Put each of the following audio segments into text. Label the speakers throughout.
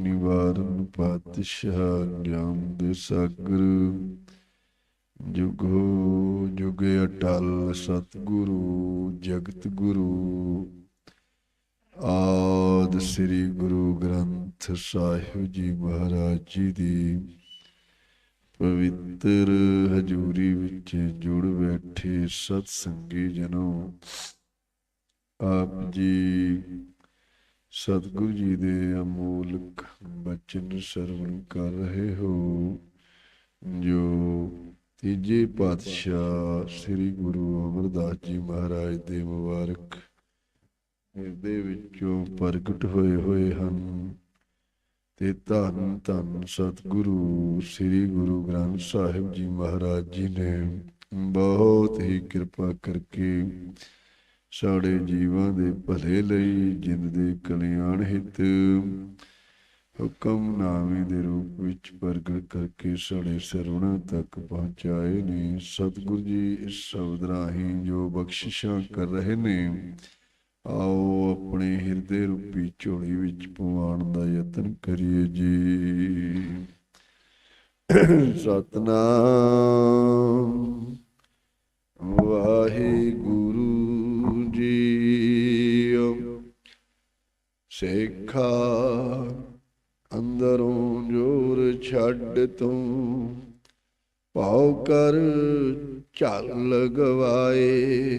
Speaker 1: ਨਿਵਾਰਨ ਪਾਤਸ਼ਾਹ ਗਿਆਨ ਦੇ ਸਾਗਰ। ਜੁਗੋ ਜੁਗੇ ਅਟਲ ਸਤਿਗੁਰੂ, ਜਗਤ ਗੁਰੂ। ਆਦ ਸ੍ਰੀ ਗੁਰੂ ਗ੍ਰੰਥ ਸਾਹਿਬ ਜੀ ਮਹਾਰਾਜ ਜੀ ਦੀ ਪਵਿੱਤਰ ਹਜੂਰੀ ਵਿੱਚ ਜੁੜ ਬੈਠੇ ਸਤ ਸੰਗੀ ਜਨੋ। ਆਪ ਜੀ ਸਤਿਗੁਰੂ ਜੀ ਦੇ ਅਮੋਲਕ ਬਚਨ ਸਰਵਣ ਕਰ ਰਹੇ ਹੋ, ਜੋ ਤੀਜੇ ਪਾਤਸ਼ਾਹ ਸ੍ਰੀ ਗੁਰੂ ਅਮਰਦਾਸ ਜੀ ਮਹਾਰਾਜ ਦੇ ਮੁਬਾਰਕ ਹਿਰਦੇ ਵਿੱਚੋਂ ਪ੍ਰਗਟ ਹੋਏ ਹੋਏ ਹਨ। ਤੇ ਧੰਨ ਧੰਨ ਸਤਿਗੁਰੂ ਸ੍ਰੀ ਗੁਰੂ ਗ੍ਰੰਥ ਸਾਹਿਬ ਜੀ ਮਹਾਰਾਜ ਜੀ ਨੇ ਬਹੁਤ ਹੀ ਕਿਰਪਾ ਕਰਕੇ ਸਾਡੇ ਜੀਵਾਂ ਦੇ ਭਲੇ ਲਈ ਜਿੰਦ ਦੇ ਕਲਿਆਣ ਹਿਤ ਹੁਕਮ ਨਾਮੇ ਦੇ ਰੂਪ ਵਿੱਚ ਪ੍ਰਗਟ ਕਰਕੇ ਸਾਡੇ ਸਰਵਣਾ ਤੱਕ ਪਹੁੰਚਾਏ ਨੇ। ਸਤਿਗੁਰੂ ਜੀ, ਇਸ ਸ਼ਬਦ ਰਾਹੀਂ ਜੋ ਬਖਸ਼ਿਸ਼ਾਂ ਕਰ ਰਹੇ ਨੇ, ਆਓ ਆਪਣੇ ਹਿਰਦੇ ਰੂਪੀ ਝੋਲੀ ਵਿੱਚ ਪਵਾਉਣ ਦਾ ਯਤਨ ਕਰੀਏ ਜੀ। ਸਤਨਾਮ ਵਾਹਿਗੁਰੂ ਜੀ ਸੇਖਾ ਅੰਦਰੋਂ ਜੋਰ ਛੱਡ ਤੂੰ, ਭਾਉ ਕਰ ਝਲ ਗਵਾਏ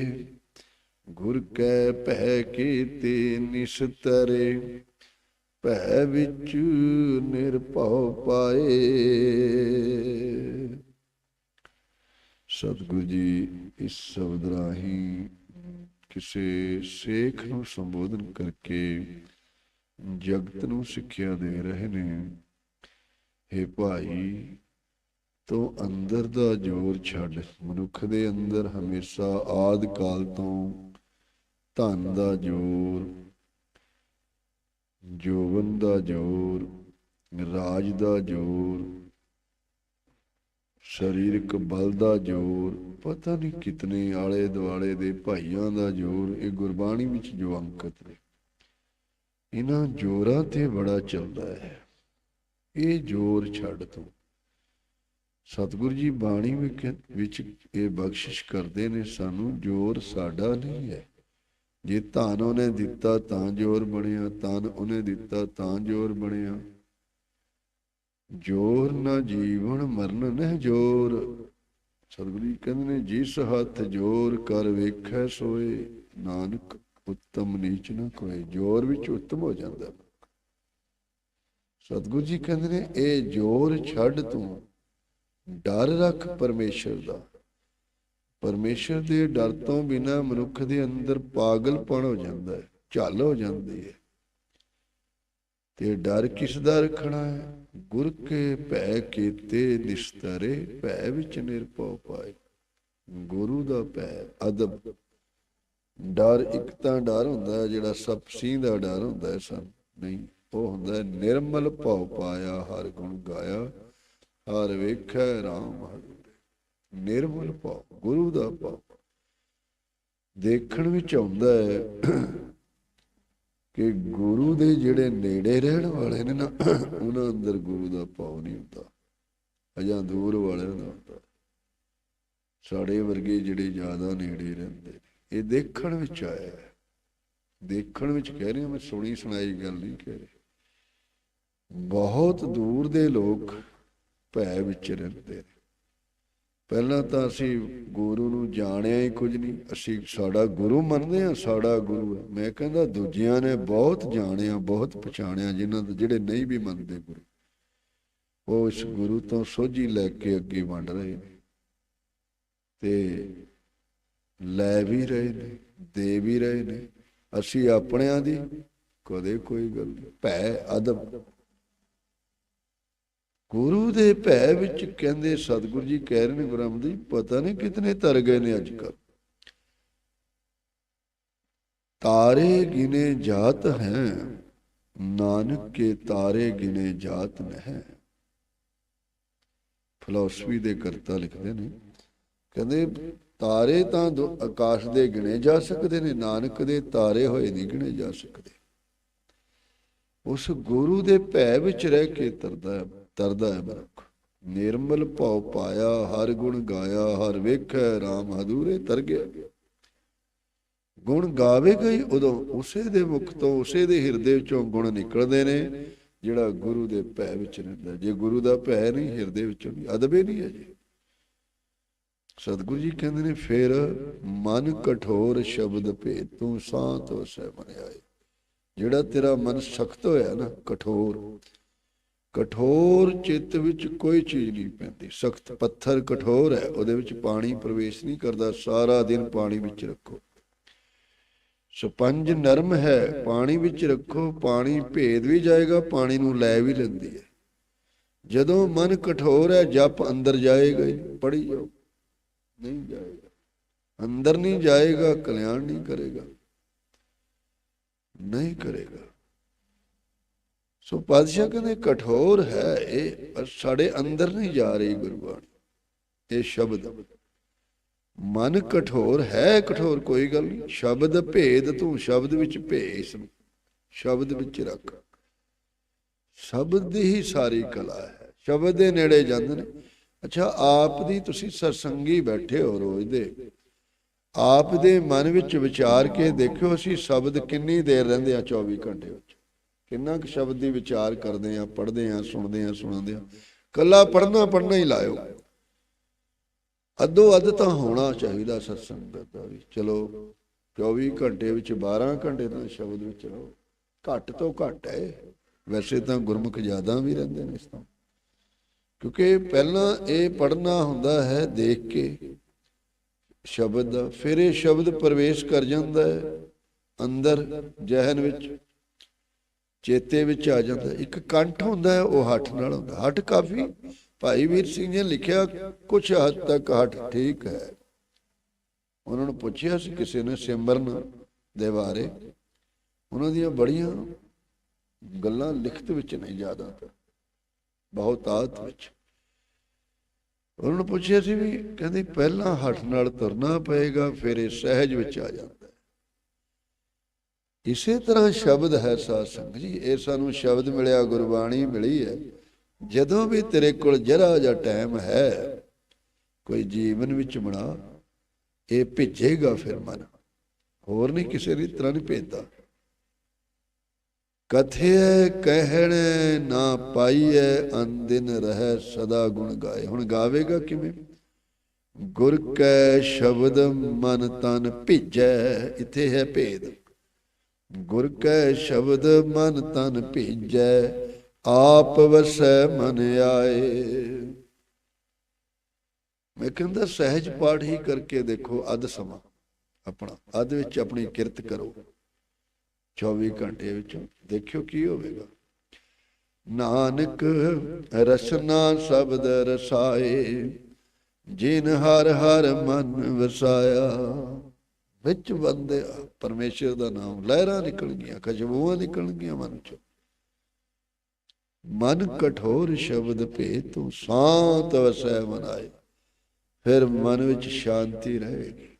Speaker 1: ਗੁਰ ਕੈ ਭੈ ਕੀਤੇ ਨਿਸਤਰੇ ਭੈ ਵਿੱਚ ਨਿਰਭਉ ਪਾਏ। ਸਤਿਗੁਰੂ ਜੀ, ਇਸ ਸ਼ਬਦ ਰਾਹੀਂ ਕਿਸੇ ਸੇਖ ਨੂੰ ਸੰਬੋਧਨ ਕਰਕੇ ਜਗਤ ਨੂੰ ਸਿੱਖਿਆ ਦੇ ਰਹੇ ਨੇ। हे ਭਾਈ, ਤੂੰ ਅੰਦਰ ਦਾ ਜੋਰ ਛੱਡ। ਮਨੁੱਖ ਦੇ ਅੰਦਰ ਹਮੇਸ਼ਾ ਆਦ ਕਾਲ ਤੋਂ ਧਨ ਦਾ ਜੋਰ ਜੋਵਨ ਦਾ ਜੋਰ, ਰਾਜ ਦਾ ਜੋਰ ਸਰੀਰਕ ਬਲ ਦਾ ਜੋਰ, ਪਤਾ ਨਹੀਂ ਕਿਤਨੇ ਆਲੇ ਦੁਆਲੇ ਦੇ ਭਾਈਆਂ ਦਾ ਜੋਰ, ਇਹ ਗੁਰਬਾਣੀ ਵਿੱਚ ਜੋ ਅੰਕਿਤ ਨੇ। ਇਹਨਾਂ ਜੋਰਾਂ ਤੇ ਬੜਾ ਚੱਲਦਾ ਹੈ। ਇਹ ਜੋਰ ਛੱਡ ਤੂੰ। ਸਤਿਗੁਰੂ ਜੀ ਬਾਣੀ ਵਿੱਚ ਇਹ ਬਖਸ਼ਿਸ਼ ਕਰਦੇ ਨੇ, ਸਾਨੂੰ ਜੋਰ ਸਾਡਾ ਨਹੀਂ ਹੈ। ਜੇ ਧਨ ਉਹਨੇ ਦਿੱਤਾ, ਤਾਂ ਜੋਰ ਬਣਿਆ ਤਨ ਉਹਨੇ ਦਿੱਤਾ, ਤਾਂ ਜੋਰ ਬਣਿਆ। ਜੋਰ ਨਾ ਜੀਵਨ ਮਰਨ ਨਹਿ ਜੋਰ। ਸਤਿਗੁਰੂ ਜੀ ਕਹਿੰਦੇ ਨੇ, ਜਿਸ ਹੱਥ ਜੋਰ ਕਰ ਵੇਖੈ ਸੋਏ, ਨਾਨਕ ਉੱਤਮ ਨੀਚ ਨਾ ਕੋਏ। ਜੋਰ ਵਿੱਚ ਉੱਤਮ ਹੋ ਜਾਂਦਾ ਸਤਿਗੁਰੂ ਜੀ ਕਹਿੰਦੇ ਨੇ, ਇਹ ਜੋਰ ਛੱਡ ਤੂੰ, ਡਰ ਰੱਖ ਪਰਮੇਸ਼ਰ ਦਾ। ਪਰਮੇਸ਼ਰ ਦੇ ਡਰ ਤੋਂ ਬਿਨਾ ਮਨੁੱਖ ਦੇ ਅੰਦਰ ਪਾਗਲਪਣ ਹੋ ਜਾਂਦਾ ਹੈ, ਝੱਲ ਹੋ ਜਾਂਦੀ ਹੈ। ਤੇ ਡਰ ਕਿਸ ਦਾ ਰੱਖਣਾ ਹੈ? ਗੁਰ ਕੇ ਭੈ ਕੀਤੇ ਨਿਸਤਰੇ, ਭੈ ਵਿੱਚ ਨਿਰਭਉ ਪਾਏ। ਗੁਰੂ ਦਾ ਭੈ, ਅਦਬ। ਡਰ ਇੱਕ ਤਾਂ ਡਰ ਹੁੰਦਾ ਜਿਹੜਾ ਸਭ ਸਿੰਘ ਦਾ ਡਰ ਹੁੰਦਾ ਹੈ ਨਹੀਂ, ਉਹ ਹੁੰਦਾ ਨਿਰਮਲ ਭਉ ਪਾਇਆ, ਹਰ ਗੁਣ ਗਾਇਆ, ਹਰ ਵੇਖੈ ਰਾਮ ਨਿਰਮਲ ਭਉ, ਗੁਰੂ ਦਾ ਭਉ। ਦੇਖਣ ਵਿੱਚ ਆਉਂਦਾ ਹੈ ਕਿ ਗੁਰੂ ਦੇ ਜਿਹੜੇ ਨੇੜੇ ਰਹਿਣ ਵਾਲੇ ਨੇ ਨਾ, ਉਹਨਾਂ ਅੰਦਰ ਗੁਰੂ ਦਾ ਭਾਵ ਨਹੀਂ ਹੁੰਦਾ। ਅਜਾਂ ਦੂਰ ਵਾਲਿਆਂ ਦਾ ਹੁੰਦਾ। ਸਾਡੇ ਵਰਗੇ ਜਿਹੜੇ ਜ਼ਿਆਦਾ ਨੇੜੇ ਰਹਿੰਦੇ ਨੇ, ਇਹ ਦੇਖਣ ਵਿੱਚ ਆਇਆ ਹੈ ਦੇਖਣ ਵਿੱਚ ਕਹਿ ਰਿਹਾ ਮੈਂ ਸੁਣੀ ਸੁਣਾਈ ਗੱਲ ਨਹੀਂ ਕਹਿ ਰਿਹਾ। ਬਹੁਤ ਦੂਰ ਦੇ ਲੋਕ ਭੈ ਵਿੱਚ ਰਹਿੰਦੇ ਨੇ। ਪਹਿਲਾਂ ਤਾਂ ਅਸੀਂ ਗੁਰੂ ਨੂੰ ਜਾਣਿਆ ਹੀ ਕੁਝ ਨਹੀਂ। ਅਸੀਂ ਸਾਡਾ ਗੁਰੂ ਮੰਨਦੇ ਆ ਸਾਡਾ ਗੁਰੂ ਹੈ। ਮੈਂ ਕਹਿੰਦਾ ਦੂਜਿਆਂ ਨੇ ਬਹੁਤ ਜਾਣਿਆ, ਬਹੁਤ ਪਛਾਣਿਆ, ਜਿਨ੍ਹਾਂ ਦੇ ਜਿਹੜੇ ਨਹੀਂ ਵੀ ਮੰਨਦੇ ਗੁਰੂ। ਉਹ ਇਸ ਗੁਰੂ ਤੋਂ ਸੋਝੀ ਲੈ ਕੇ ਅੱਗੇ ਵੰਡ ਰਹੇ ਨੇ। ਤੇ ਲੈ ਵੀ ਰਹੇ ਨੇ, ਦੇ ਵੀ ਰਹੇ ਨੇ। ਅਸੀਂ ਆਪਣਿਆਂ ਦੀ ਕਦੇ ਕੋਈ ਗੱਲ ਭੈ ਅਦਬ। ਗੁਰੂ ਦੇ ਭੈ ਵਿੱਚ ਕਹਿੰਦੇ ਸਤਿਗੁਰੂ ਜੀ ਕਹਿ ਰਹੇ ਨੇ ਗੁਰਮ ਦੀ ਪਤਾ ਨਹੀਂ ਕਿਤਨੇ ਤਰ ਗਏ ਨੇ ਅੱਜ ਕੱਲ ਤਾਰੇ ਗਿਨੇ ਜਾਤ ਹੈ, ਨਾਨਕ ਕੇ ਤਾਰੇ ਗਿਨੇ ਜਾਤ ਨਹਿ। ਫਿਲਾਸਫੀ ਦੇ ਕਰਤਾ ਲਿਖਦੇ ਨੇ, ਕਹਿੰਦੇ ਤਾਰੇ ਤਾਂ ਦੋ- ਆਕਾਸ਼ ਦੇ ਗਿਣੇ ਜਾ ਸਕਦੇ ਨੇ, ਨਾਨਕ ਦੇ ਤਾਰੇ ਹੋਏ ਨਹੀਂ ਗਿਣੇ ਜਾ ਸਕਦੇ। ਉਸ ਗੁਰੂ ਦੇ ਭੈ ਵਿੱਚ ਰਹਿ ਕੇ ਤਰਦਾ ਤਰਦਾ ਹੈ ਮਨੁੱਖ। ਨਿਰਮਲ ਭਉ ਪਾਇਆ, ਹਰ ਗੁਣ ਗਾਇਆ, ਹਰ ਵੇਖੈ RAM ਹਦੂਰੇ ਤਰ ਗਿਆ। ਗੁਣ ਗਾਵੇਗਾ ਹੀ ਉਦੋਂ ਉਸੇ ਦੇ ਮੁਖ ਤੋਂ ਉਸੇ ਦੇ ਹਿਰਦੇ ਵਿੱਚੋਂ ਗੁਣ ਨਿਕਲਦੇ ਨੇ, ਜਿਹੜਾ ਗੁਰੂ ਦੇ ਭੈ ਵਿੱਚ ਰਹਿੰਦਾ। ਜੇ ਗੁਰੂ ਦਾ ਭੈ ਨਹੀਂ, ਹਿਰਦੇ ਵਿੱਚੋਂ ਨਹੀਂ, ਅਦਬੇ ਨਹੀਂ ਹੈ ਜੀ। ਸਤਿਗੁਰੂ ਜੀ ਕਹਿੰਦੇ ਨੇ, ਫਿਰ ਮਨ ਕਠੋਰ ਸ਼ਬਦ ਭੇਦ, ਤੂੰ ਸਾਤ ਵਸੈ ਮਨ ਆਏ ਜਿਹੜਾ ਤੇਰਾ ਮਨ ਸਖਤ ਹੋਇਆ ਨਾ, ਕਠੋਰ ਕਠੋਰ ਚਿੱਤ ਵਿੱਚ ਕੋਈ ਚੀਜ਼ ਨਹੀਂ ਪੈਂਦੀ, ਸਖਤ ਪੱਥਰ ਕਠੋਰ ਹੈ, ਉਹਦੇ ਵਿੱਚ ਪਾਣੀ ਪ੍ਰਵੇਸ਼ ਨਹੀਂ ਕਰਦਾ, ਸਾਰਾ ਦਿਨ ਪਾਣੀ ਵਿੱਚ ਰੱਖੋ। ਸਪੰਜ ਨਰਮ ਹੈ, ਪਾਣੀ ਵਿੱਚ ਰੱਖੋ, ਪਾਣੀ ਭੇਦ ਵੀ ਜਾਏਗਾ, ਪਾਣੀ ਨੂੰ ਲੈ ਵੀ ਲੈਂਦੀ ਹੈ। ਜਦੋਂ ਮਨ ਕਠੋਰ ਹੈ, ਜਪ ਅੰਦਰ ਜਾਏਗਾ ਹੀ ਪੜੀ ਜਾਓ ਨਹੀਂ ਜਾਏਗਾ। ਅੰਦਰ ਨਹੀਂ ਜਾਏਗਾ, ਕਲਿਆਣ ਨਹੀਂ ਕਰੇਗਾ ਨਹੀਂ ਕਰੇਗਾ। ਸੋ ਪਾਤਸ਼ਾਹ ਕਹਿੰਦੇ, ਕਠੋਰ ਹੈ ਇਹ, ਪਰ ਸਾਡੇ ਅੰਦਰ ਨਹੀਂ ਜਾ ਰਹੀ ਗੁਰਬਾਣੀ। ਇਹ ਸ਼ਬਦ। ਮਨ ਕਠੋਰ ਹੈ, ਕਠੋਰ ਕੋਈ ਗੱਲ ਨਹੀਂ। ਸ਼ਬਦ ਭੇਦ ਤੂੰ ਸ਼ਬਦ ਵਿੱਚ ਭੇਸ, ਸ਼ਬਦ ਵਿੱਚ ਰੱਖ। ਸ਼ਬਦ ਦੀ ਹੀ ਸਾਰੀ ਕਲਾ ਹੈ। ਸ਼ਬਦ ਦੇ ਨੇੜੇ ਜਾਂਦੇ ਨੇ। ਅੱਛਾ, ਆਪ ਦੀ ਤੁਸੀਂ ਸਰਸੰਗੀ ਬੈਠੇ ਹੋ ਰੋਜ਼ ਦੇ। ਆਪ ਦੇ ਮਨ ਵਿੱਚ ਵਿਚਾਰ ਕੇ ਦੇਖਿਓ, ਅਸੀਂ ਸ਼ਬਦ ਕਿੰਨੀ ਦੇਰ ਰਹਿੰਦੇ ਆ? 24 ਘੰਟੇ। ਕਿੰਨਾ ਕੁ ਸ਼ਬਦ ਦੀ ਵਿਚਾਰ ਕਰਦੇ ਆ ਪੜ੍ਹਦੇ ਆ ਸੁਣਦੇ ਆ ਸੁਣਾਉਂਦੇ ਆ ਕੱਲਾ ਪੜ੍ਹਨਾ ਪੜ੍ਹਨਾ ਹੀ ਲਾਇਓ। ਅੱਧੋ ਅੱਧ ਤਾਂ ਹੋਣਾ ਚਾਹੀਦਾ ਸਤਸੰਗ ਦਾ ਵੀ। ਚਲੋ 24 ਘੰਟੇ ਵਿੱਚ 12 ਘੰਟੇ ਤਾਂ ਸ਼ਬਦ ਵਿੱਚ ਰਹੋ। ਘੱਟ ਤੋਂ ਘੱਟ ਹੈ। ਵੈਸੇ ਤਾਂ ਗੁਰਮੁਖ ਜ਼ਿਆਦਾ ਵੀ ਰਹਿੰਦੇ ਨੇ ਇਸ ਤੋਂ। ਕਿਉਂਕਿ ਪਹਿਲਾਂ ਇਹ ਪੜਨਾ ਹੁੰਦਾ ਹੈ ਦੇਖ ਕੇ। ਸ਼ਬਦ ਦਾ, ਫਿਰ ਇਹ ਸ਼ਬਦ ਪ੍ਰਵੇਸ਼ ਕਰ ਜਾਂਦਾ ਹੈ ਅੰਦਰ, ਜਹਨ ਵਿੱਚ। ਚੇਤੇ ਵਿੱਚ ਆ ਜਾਂਦਾ। ਇੱਕ ਕੰਠ ਹੁੰਦਾ ਹੈ, ਉਹ ਹੱਠ ਨਾਲ ਹੁੰਦਾ। ਹੱਠ ਕਾਫੀ। ਭਾਈ ਵੀਰ ਸਿੰਘ ਨੇ ਲਿਖਿਆ ਕੁਝ ਹੱਦ ਤੱਕ ਹੱਠ ਠੀਕ ਹੈ। ਉਹਨਾਂ ਨੂੰ ਪੁੱਛਿਆ ਸੀ ਕਿਸੇ ਨੇ ਸਿਮਰਨ ਦੇ ਬਾਰੇ। ਉਹਨਾਂ ਦੀਆਂ ਬੜੀਆਂ ਗੱਲਾਂ ਲਿਖਤ ਵਿੱਚ ਨਹੀਂ ਜ਼ਿਆਦਾਤਰ। ਬਹੁਤਾਤ ਵਿੱਚ। ਉਹਨਾਂ ਨੂੰ ਪੁੱਛਿਆ ਸੀ ਵੀ ਕਹਿੰਦੇ, ਪਹਿਲਾਂ ਹੱਠ ਨਾਲ ਤੁਰਨਾ ਪਏਗਾ, ਫਿਰ ਇਹ ਸਹਿਜ ਵਿੱਚ ਆ ਜਾਂਦਾ। ਇਸੇ ਤਰ੍ਹਾਂ ਸ਼ਬਦ ਹੈ ਸਾਧ ਸੰਗਤ ਜੀ, ਇਹ ਸਾਨੂੰ ਸ਼ਬਦ ਮਿਲਿਆ, ਗੁਰਬਾਣੀ ਮਿਲੀ ਹੈ। ਜਦੋਂ ਵੀ ਤੇਰੇ ਕੋਲ ਜਰਾ ਜਿਹਾ ਟਾਈਮ ਹੈ, ਕੋਈ ਜੀਵਨ ਵਿੱਚ ਬਣਾ ਇਹ ਭਿੱਜੇਗਾ ਫਿਰ ਮਨ। ਹੋਰ ਨਹੀਂ ਕਿਸੇ ਦੀ ਤਰ੍ਹਾਂ ਨਹੀਂ ਭੇਜਦਾ। ਕਥਿਐ ਕਹਿਣ ਨਾ ਪਾਈਐ ਅੰਦਿਨ ਰਹਿ ਸਦਾ ਗੁਣ ਗਾਏ। ਹੁਣ ਗਾਵੇਗਾ ਕਿਵੇਂ? ਗੁਰ ਕੈ ਸ਼ਬਦ ਮਨ ਤਨ ਭਿਜੈ, ਇੱਥੇ ਹੈ ਭੇਦ। ਗੁਰ ਕੈ ਸ਼ਬਦ ਮਨ ਤਨ ਭਿਜੈ, ਆਪ ਵਸੈ ਮਨ ਆਏ। ਮੈਂ ਕਹਿੰਦਾ ਸਹਿਜ ਪਾਠ ਹੀ ਕਰਕੇ ਦੇਖੋ ਅਧ ਸਮਾਂ, ਆਪਣਾ, ਅਧ ਵਿੱਚ ਆਪਣੀ ਕਿਰਤ ਕਰੋ। 24 ਘੰਟੇ ਵਿੱਚ ਦੇਖਿਓ ਕੀ ਹੋਵੇਗਾ। ਨਾਨਕ ਰਸਨਾ ਸ਼ਬਦ ਰਸਾਏ, ਜਿਨ ਹਰ ਹਰ ਮਨ ਵਸਾਇਆ। ਵਿੱਚ ਬੰਦਿਆ ਪਰਮੇਸ਼ਰ ਦਾ ਨਾਮ ਲਹਿਰਾਂ ਨਿਕਲ ਗਈਆਂ ਖੁਸ਼ਬੂਆਂ ਨਿਕਲ ਗਈਆਂ ਮਨ ਚੋਂ। ਮਨ ਕਠੋਰ ਸ਼ਬਦ ਭੇ ਤੂੰ ਸ਼ਾਂਤ ਵਸੈ ਮਨਾਏ ਫਿਰ ਮਨ ਵਿੱਚ ਸ਼ਾਂਤੀ ਰਹੇਗੀ।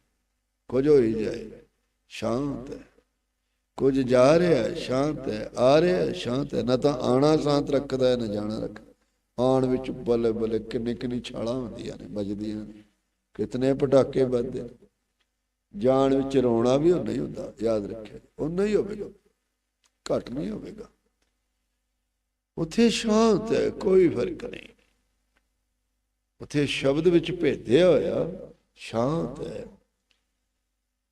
Speaker 1: ਕੁਝ ਹੋਈ ਜਾਏ, ਸ਼ਾਂਤ ਹੈ। ਕੁਝ ਜਾ ਰਿਹਾ ਹੈ ਸ਼ਾਂਤ ਹੈ। ਆ ਰਿਹਾ ਹੈ ਸ਼ਾਂਤ ਹੈ। ਨਾ ਤਾਂ ਆਣਾ ਸ਼ਾਂਤ ਰੱਖਦਾ ਹੈ, ਨਾ ਜਾਣਾ ਰੱਖਦਾ। ਆਣ ਵਿੱਚ ਬੱਲੇ ਬੱਲੇ ਕਿੰਨੇ ਕਿੰਨੀ ਛਾਲਾਂ ਹੁੰਦੀਆਂ ਨੇ, ਵੱਜਦੀਆਂ ਨੇ। ਕਿਤਨੇ ਪਟਾਕੇ ਵੱਜਦੇ ਨੇ। ਜਾਣ ਵਿੱਚ ਰੋਣਾ ਵੀ ਉਹ ਨਹੀਂ ਹੁੰਦਾ, ਯਾਦ ਰੱਖਿਆ ਉਹ ਨਹੀਂ ਹੋਵੇਗਾ। ਘਟ ਨਹੀਂ ਹੋਵੇਗਾ। ਉਥੇ ਸ਼ਾਂਤ ਹੈ, ਕੋਈ ਫ਼ਰਕ ਨਹੀਂ। ਉਥੇ ਸ਼ਬਦ ਵਿੱਚ ਭੇਦਿਆ ਹੋਇਆ, ਸ਼ਾਂਤ ਹੈ।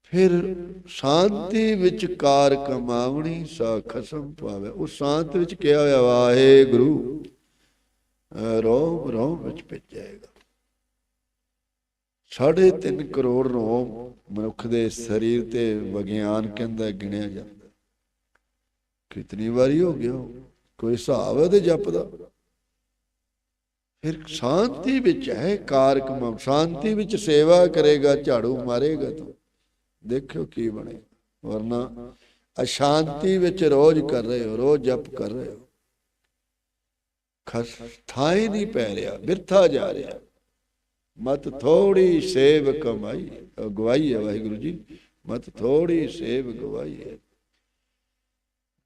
Speaker 1: ਫਿਰ ਸ਼ਾਂਤੀ ਵਿੱਚ ਕਾਰ ਕਮਾਵਣੀ ਸਾ ਖਸਮ ਪਾਵੇ ਉਹ ਸ਼ਾਂਤ ਵਿੱਚ ਕਿਹਾ ਹੋਇਆ, ਵਾਹਿਗੁਰੂ ਰੋਮ ਰੋਮ ਵਿੱਚ ਭੇਜੇਗਾ ਸਾਢੇ 3 ਕਰੋੜ ਨੂੰ ਮਨੁੱਖ ਦੇ ਸਰੀਰ ਤੇ ਵਿਗਿਆਨ ਕਹਿੰਦਾ ਗਿਣਿਆ ਜਾਂਦਾ। ਕਿਤਨੀ ਵਾਰੀ ਹੋ ਗਿਆ ਕੋਈ ਹਿਸਾਬ ਹੈ ਤੇ ਜਪ ਦਾ? ਫਿਰ ਸ਼ਾਂਤੀ ਵਿੱਚ ਹੈ ਕਾਰਕਮ ਸ਼ਾਂਤੀ ਵਿੱਚ ਸੇਵਾ ਕਰੇਗਾ, ਝਾੜੂ ਮਾਰੇਗਾ ਤੂੰ। ਦੇਖਿਓ ਕੀ ਬਣੇ ਵਰਨਾ ਅਸ਼ਾਂਤੀ ਵਿੱਚ ਰੋਜ਼ ਕਰ ਰਹੇ ਹੋ, ਰੋਜ਼ ਜਪ ਕਰ ਰਹੇ ਹੋ। ਖਸ ਥਾਈ ਨਹੀਂ ਪੈ ਰਿਹਾ, ਬਿਰਥਾ ਜਾ ਰਿਹਾ। ਮਤ ਥੋੜੀ ਸੇਵ ਕਮਾਈ ਗਵਾਈ ਹੈ ਵਾਹਿਗੁਰੂ ਜੀ, ਮਤ ਥੋੜੀ ਸੇਵ ਗਵਾਈ ਹੈ।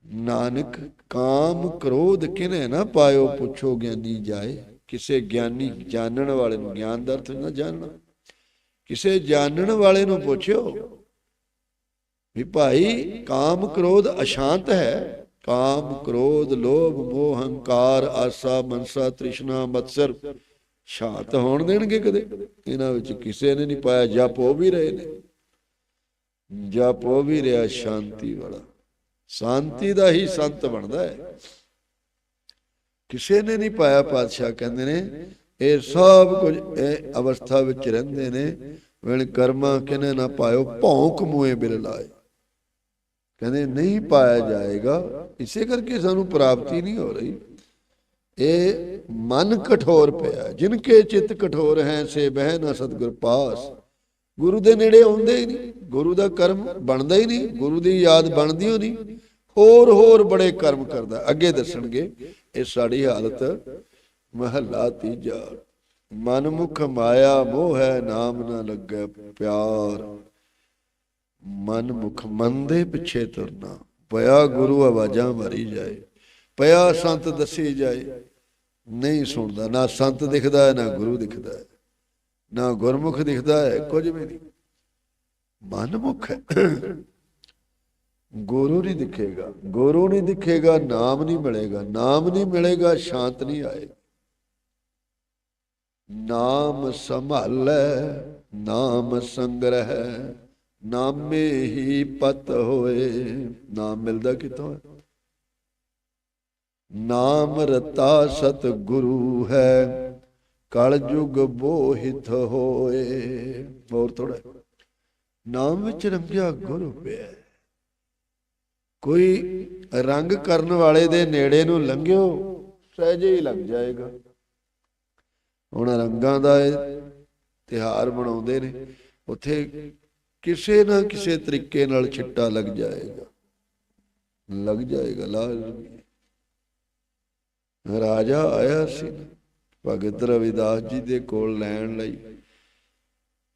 Speaker 1: ਨਾਨਕ, ਕਾਮ ਕ੍ਰੋਧ ਕਿਨੇ ਨਾ ਪਾਇਓ, ਪੁੱਛੋ ਗਿਆਨੀ ਜਾਏ। ਕਿਸੇ ਗਿਆਨੀ ਜਾਣਨ ਵਾਲੇ ਨੂੰ ਗਿਆਨ ਦਾ ਅਰਥ ਨਾ ਜਾਣਨਾ। ਕਿਸੇ ਜਾਣਨ ਵਾਲੇ ਨੂੰ ਪੁੱਛਿਓ ਵੀ ਭਾਈ ਕਾਮ ਕ੍ਰੋਧ ਅਸ਼ਾਂਤ ਹੈ। ਕਾਮ ਕ੍ਰੋਧ, ਲੋਭ, ਮੋਹ, ਹੰਕਾਰ, ਆਸਾ, ਮਨਸਾ, ਤ੍ਰਿਸ਼ਨਾ, ਮਤਸਰ ਸ਼ਾਂਤ ਹੋਣ ਦੇਣਗੇ ਕਦੇ? ਇਹਨਾਂ ਵਿੱਚ ਕਿਸੇ ਨੇ ਨਹੀਂ ਪਾਇਆ, ਜਪ ਉਹ ਵੀ ਰਹੇ ਨੇ। ਜਪ ਉਹ ਵੀ ਰਿਹਾ, ਸ਼ਾਂਤੀ ਵਾਲਾ। ਸ਼ਾਂਤੀ ਦਾ ਹੀ ਸੰਤ ਬਣਦਾ ਹੈ। ਕਿਸੇ ਨੇ ਨਹੀਂ ਪਾਇਆ, ਪਾਤਸ਼ਾਹ ਕਹਿੰਦੇ ਨੇ, ਇਹ ਸਭ ਕੁਝ ਇਹ ਅਵਸਥਾ ਵਿੱਚ ਰਹਿੰਦੇ ਨੇ। ਵੇਣ ਕਰਮਾ ਕਿਨੇ ਨਾ ਪਾਇਓ, ਭੌਂਕ ਮੂਏ ਬਿਲ ਲਾਏ। ਕਹਿੰਦੇ, ਨਹੀਂ ਪਾਇਆ ਜਾਏਗਾ। ਇਸੇ ਕਰਕੇ ਸਾਨੂੰ ਪ੍ਰਾਪਤੀ ਨਹੀਂ ਹੋ ਰਹੀ। ਇਹ ਮਨ ਕਠੋਰ ਪਿਆ। ਜਿਨ ਕੇ ਚਿੱਤ ਕਠੋਰ ਹੈ, ਸੇ ਬਹਿ ਨਾ ਸਤਿਗੁਰ ਪਾਸ। ਗੁਰੂ ਦੇ ਨੇੜੇ ਆਉਂਦੇ ਹੀ ਨਹੀਂ। ਗੁਰੂ ਦਾ ਕਰਮ ਬਣਦਾ ਹੀ ਨਹੀਂ। ਗੁਰੂ ਦੀ ਯਾਦ ਬਣਦੀ ਹੋ ਨਹੀਂ। ਹੋਰ ਹੋਰ ਬੜੇ ਕਰਮ ਕਰਦਾ। ਅੱਗੇ ਦੱਸਣਗੇ, ਇਹ ਸਾਡੀ ਹਾਲਤ ਮਹੱਲਾ ਤੀਜਾ। ਮਨ ਮੁਖ ਮਾਇਆ ਮੋਹ ਹੈ, ਨਾਮ ਨਾ ਲੱਗੈ ਪਿਆਰ। ਮਨ ਮੁਖ ਮਨ ਦੇ ਪਿੱਛੇ ਤੁਰਨਾ। ਪਿਆ ਗੁਰੂ ਆਵਾਜ਼ਾਂ ਮਾਰੀ ਜਾਏ। ਪਿਆ ਸੰਤ ਦੱਸੀ ਜਾਏ। ਨਹੀਂ ਸੁਣਦਾ, ਨਾ ਸੰਤ ਦਿਖਦਾ ਹੈ, ਨਾ ਗੁਰੂ ਦਿਖਦਾ ਹੈ। ਨਾ ਗੁਰਮੁਖ ਦਿਖਦਾ ਹੈ, ਕੁਝ ਵੀ ਨਹੀਂ। ਮਨ ਮੁਖ ਹੈ। ਗੁਰੂ ਨਹੀਂ ਦਿਖੇਗਾ। ਗੁਰੂ ਨਹੀਂ ਦਿਖੇਗਾ, ਨਾਮ ਨਹੀਂ ਮਿਲੇਗਾ। ਨਾਮ ਨਹੀਂ ਮਿਲੇਗਾ, ਸ਼ਾਂਤ ਨਹੀਂ ਆਏਗੀ। ਨਾਮ ਸੰਭਾਲੈ, ਨਾਮ ਸੰਗ੍ਰਹਿ, ਨਾਮੇ ਹੀ ਪਤ ਹੋਏ। ਨਾਮ ਮਿਲਦਾ ਕਿਤੋਂ ਹੈ? ਨਾਮ ਰਤਾ ਸਤ ਗੁਰੂ ਹੈ, ਕਲ ਯੁਗ ਬੋਹਿਤ ਹੋਏ। ਹੋਰ ਥੋੜਾ ਨਾਮ ਵਿੱਚ ਰੰਗਿਆ ਗੁਰੂ ਪਿਆ ਕੋਈ ਰੰਗ ਕਰਨ ਵਾਲੇ ਦੇ ਨੇੜੇ ਨੂੰ ਲੰਘਿਓ, ਸਹਿਜੇ ਹੀ ਲੱਗ ਜਾਏਗਾ। ਹੁਣ ਰੰਗਾਂ ਦਾ ਇਹ ਤਿਹਾਰ ਬਣਾਉਂਦੇ ਨੇ, ਉੱਥੇ ਕਿਸੇ ਨਾ ਕਿਸੇ ਤਰੀਕੇ ਨਾਲ ਛਿੱਟਾ ਲੱਗ ਜਾਏਗਾ। ਲੱਗ ਜਾਏਗਾ, ਲਾਜ਼ਮੀ ਰਾਜਾ ਆਇਆ ਸੀ। ਭਗਤ ਰਵਿਦਾਸ ਜੀ ਦੇ ਕੋਲ ਲੈਣ ਲਈ।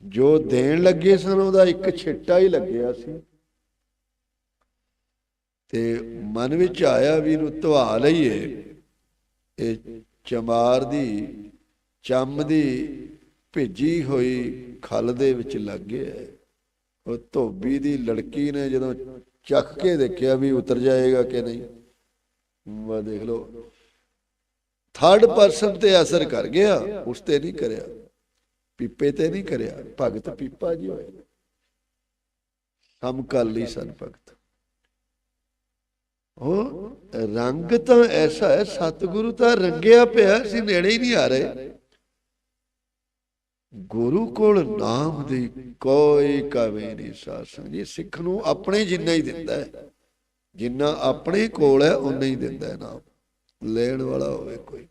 Speaker 1: ਜੋ ਦੇਣ ਲੱਗੇ ਸਨ, ਉਹਦਾ ਇੱਕ ਛਿੱਟਾ ਹੀ ਲੱਗਿਆ ਸੀ। ਤੇ ਮਨ ਵਿੱਚ ਆਇਆ ਵੀ ਇਹਨੂੰ ਧਵਾ ਲਈਏ। ਇਹ ਚਮਾਰ ਦੀ, ਚੰਮ ਦੀ ਭਿੱਜੀ ਹੋਈ ਖਲ ਦੇ ਵਿੱਚ ਲੱਗ ਗਿਆ। ਉਹ ਧੋਬੀ ਦੀ ਲੜਕੀ ਨੇ ਜਦੋਂ ਚੱਕ ਕੇ ਦੇਖਿਆ ਵੀ ਉਤਰ ਜਾਏਗਾ ਕਿ ਨਹੀਂ ਵਾ ਦੇਖ ਲਓ ਥਰਡ ਪਰਸਨ ਤੇ ਅਸਰ ਕਰ ਗਿਆ, ਉਸ ਤੇ ਨਹੀਂ ਕਰਿਆ। ਪੀਪੇ ਤੇ ਨਹੀਂ ਕਰਿਆ। ਭਗਤ ਪੀਪਾ ਜੀ ਹੋਏ। ਸਮਕਾਲੀ ਸਨ ਭਗਤ। ਉਹ ਰੰਗ ਤਾਂ ਐਸਾ ਹੈ, ਸਤਿਗੁਰੂ ਤਾਂ ਰੰਗਿਆ ਪਿਆ ਸੀ ਨੇੜੇ ਹੀ ਨਹੀਂ ਆ ਰਹੇ। ਗੁਰੂ ਕੋਲ ਨਾਮ ਦੀ ਕੋਈ ਕਮੀ ਨਹੀਂ ਸਾਸੰਗ ਜੀ। ਸਿੱਖ ਨੂੰ ਆਪਣੇ ਜਿੰਨਾ ਹੀ ਦਿੰਦਾ ਹੈ, ਜਿੰਨਾ ਆਪਣੇ ਕੋਲ ਹੈ ਉਨਾ ਹੀ ਦਿੰਦਾ ਹੈ ਨਾਮ। ਲੈਣ ਵਾਲਾ ਹੋਵੇ ਕੋਈ।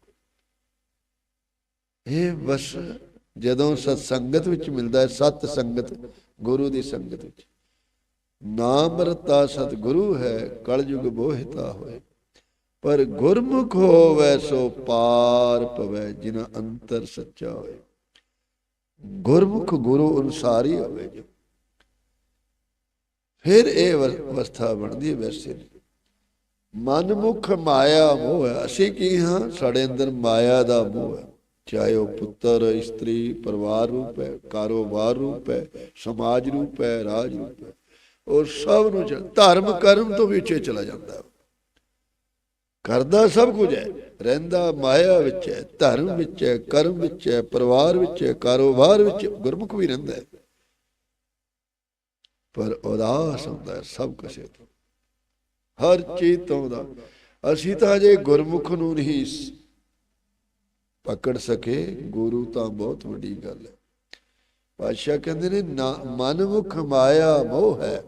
Speaker 1: ਇਹ ਬਸ ਜਦੋਂ ਸਤ ਸੰਗਤ ਵਿੱਚ ਮਿਲਦਾ ਹੈ, ਸਤ ਸੰਗਤ, ਗੁਰੂ ਦੀ ਸੰਗਤ ਵਿੱਚ। ਨਾਮ ਰਤਾ ਸਤ ਗੁਰੂ ਹੈ, ਕਲਯੁਗ ਬੋਹਿਤਾ ਹੋਏ। ਪਰ ਗੁਰਮੁਖ ਹੋਵੇ, ਸੋ ਪਾਰ ਪਵੇ, ਜਿਨਾ ਅੰਤਰ ਸੱਚਾ ਹੋਏ। ਗੁਰਮੁਖ ਗੁਰੂ ਅਨੁਸਾਰ ਹੀ ਹੋਵੇ ਜੋ। ਫਿਰ ਇਹ ਅਵਸਥਾ ਬਣਦੀ ਹੈ, ਵੈਸੇ ਨਹੀਂ। ਮਾਇਆ ਮੋਹ ਹੈ। ਅਸੀਂ ਕੀ ਹਾਂ? ਸਾਡੇ ਅੰਦਰ ਮਾਇਆ ਦਾ ਮੋਹ ਹੈ। ਚਾਹੇ ਉਹ ਪੁੱਤਰ, ਇਸਤਰੀ, ਪਰਿਵਾਰ ਰੂਪ ਹੈ, ਕਾਰੋਬਾਰ ਰੂਪ ਹੈ, ਸਮਾਜ ਰੂਪ ਹੈ, ਰਾਜ ਰੂਪ ਹੈ। ਉਹ ਸਭ ਨੂੰ ਧਰਮ, ਕਰਮ ਤੋਂ ਵਿੱਚੇ ਚਲਾ ਜਾਂਦਾ ਕਰਦਾ ਸਭ ਕੁਝ ਹੈ। ਰਹਿੰਦਾ ਮਾਇਆ ਵਿੱਚ ਹੈ, ਧਰਮ ਵਿੱਚ ਹੈ, ਕਰਮ ਵਿੱਚ ਹੈ, ਪਰਿਵਾਰ ਵਿੱਚ ਹੈ, ਕਾਰੋਬਾਰ ਵਿੱਚ ਗੁਰਮੁਖ ਵੀ ਰਹਿੰਦਾ ਹੈ। ਪਰ ਉਦਾਸ ਹੁੰਦਾ ਸਭ ਕਿਸੇ ਤੋਂ। ਹਰ ਚੀਜ਼ ਤੋਂ ਦਾ ਅਸੀਂ ਤਾਂ ਜੇ ਗੁਰਮੁਖ ਨੂੰ ਨਹੀਂ ਪਕੜ ਸਕੇ। ਗੁਰੂ ਤਾਂ ਬਹੁਤ ਵੱਡੀ ਗੱਲ ਹੈ। ਪਾਤਸ਼ਾਹ ਕਹਿੰਦੇ ਨੇ, ਨਾ- ਮਨ ਮਾਇਆ ਮੋਹ ਹੈ।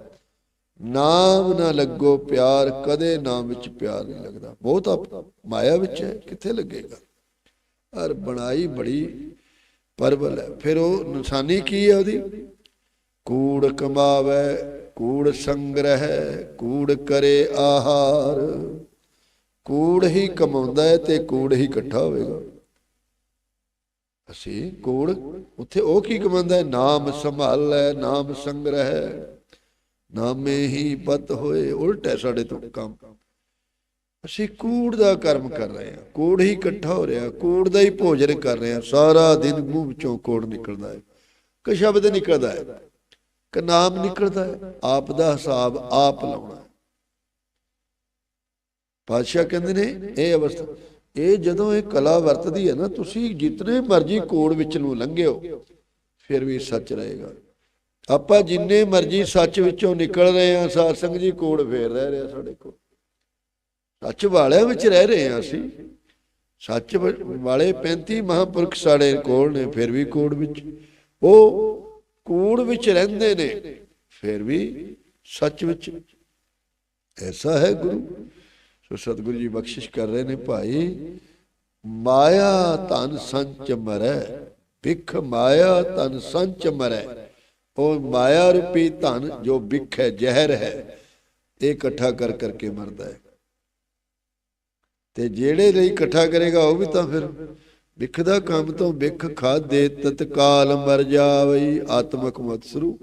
Speaker 1: ਨਾਮ ਨਾ ਲੱਗੋ ਪਿਆਰ, ਕਦੇ ਨਾਮ ਵਿੱਚ ਪਿਆਰ ਨਹੀਂ ਲੱਗਦਾ। ਬਹੁਤ ਆਪ- ਮਾਇਆ ਵਿੱਚ ਹੈ, ਕਿੱਥੇ ਲੱਗੇਗਾ? ਔਰ ਬਣਾਈ ਬੜੀ ਪਰਬਲ ਹੈ। ਫਿਰ ਉਹ ਨਿਸ਼ਾਨੀ ਕੀ ਹੈ ਉਹਦੀ? ਕੂੜ ਕਮਾਵੇ ਕੂੜ ਸੰਗ੍ਰਹਿ, ਕੂੜ ਕਰੇ ਆਹਾਰ। ਕੂੜ ਹੀ ਕਮਾਉਂਦਾ ਹੈ ਤੇ ਕੂੜ ਹੀ ਇਕੱਠਾ ਹੋਵੇਗਾ। ਅਸੀਂ ਕੂੜ ਉੱਥੇ ਉਹ ਕੀ ਕਮਾਉਂਦਾ ਹੈ? ਨਾਮ ਸੰਭਾਲੈ, ਨਾਮ ਸੰਗ੍ਰਹਿ। ਨਾਮੇ ਹੀ ਪਤ ਹੋਏ, ਉਲਟ ਹੈ ਸਾਡੇ ਤੋਂ ਕੰਮ। ਅਸੀਂ ਕੂੜ ਦਾ ਕਰਮ ਕਰ ਰਹੇ ਹਾਂ। ਕੂੜ ਹੀ ਇਕੱਠਾ ਹੋ ਰਿਹਾ, ਕੂੜ ਦਾ ਹੀ ਭੋਜਨ ਕਰ ਰਹੇ ਹਾਂ। ਸਾਰਾ ਦਿਨ ਮੂੰਹ ਵਿੱਚੋਂ ਕੂੜ ਨਿਕਲਦਾ ਹੈ। ਕਿ ਸ਼ਬਦ ਨਿਕਲਦਾ ਹੈ। ਕਿ ਨਾਮ ਨਿਕਲਦਾ ਹੈ, ਆਪ ਦਾ ਹਿਸਾਬ ਆਪ ਲਾਉਣਾ ਪਾਤਸ਼ਾਹ ਕਹਿੰਦੇ ਨੇ, ਇਹ ਅਵਸਥਾ, ਇਹ ਜਦੋਂ ਇਹ ਕਲਾ ਵਰਤਦੀ ਹੈ ਨਾ, ਤੁਸੀਂ ਜਿਤਨੇ ਮਰਜ਼ੀ ਕੋੜ ਵਿੱਚ ਨੂੰ ਲੰਘਿਓ, ਫਿਰ ਵੀ ਸੱਚ ਰਹੇਗਾ। ਆਪਾਂ ਜਿੰਨੇ ਮਰਜ਼ੀ ਸੱਚ ਵਿੱਚੋਂ ਨਿਕਲ ਰਹੇ ਹਾਂ, ਸਾਧ ਸੰਗਤ ਜੀ, ਕੋੜ ਫੇਰ ਰਹਿ ਰਿਹਾ ਸਾਡੇ ਕੋਲ। ਸੱਚ ਵਾਲਿਆਂ ਵਿੱਚ ਰਹਿ ਰਹੇ ਹਾਂ ਅਸੀਂ। ਸੱਚ ਵਾਲੇ 35 ਮਹਾਂਪੁਰਖ ਸਾਡੇ ਕੋਲ ਨੇ, ਫਿਰ ਵੀ ਕੋੜ ਵਿੱਚ। ਉਹ ਕੂੜ ਵਿੱਚ ਰਹਿੰਦੇ ਨੇ। ਫਿਰ ਵੀ ਸੱਚ ਵਿੱਚ ਐਸਾ ਹੈ ਗੁਰੂ। ਸੋ ਸਤਿਗੁਰੂ ਜੀ ਬਖਸ਼ਿਸ਼ ਕਰ ਰਹੇ ਨੇ ਭਾਈ। ਮਾਇਆ ਤਨ ਸੰਚ ਮਰੈ ਵਿਖ ਮਾਇਆ ਤਨ ਸੰਚ ਮਰੈ। ਉਹ ਮਾਇਆ ਰੂਪੀ ਧਨ ਜੋ ਵਿਖ ਹੈ ਜ਼ਹਿਰ ਹੈ, ਇਹ ਇਕੱਠਾ ਕਰ ਕਰਕੇ ਮਰਦਾ ਹੈ। ਤੇ ਜਿਹੜੇ ਲਈ ਇਕੱਠਾ ਕਰੇਗਾ ਉਹ ਵੀ ਤਾਂ ਫਿਰ ਵਿਖ ਦਾ ਕੰਮ ਤੋਂ ਵਿਖ ਖਾਦੇ, ਤਤਕਾਲ ਮਰ ਜਾਵਈ, ਆਤਮਕ ਮਤ ਸਰੂ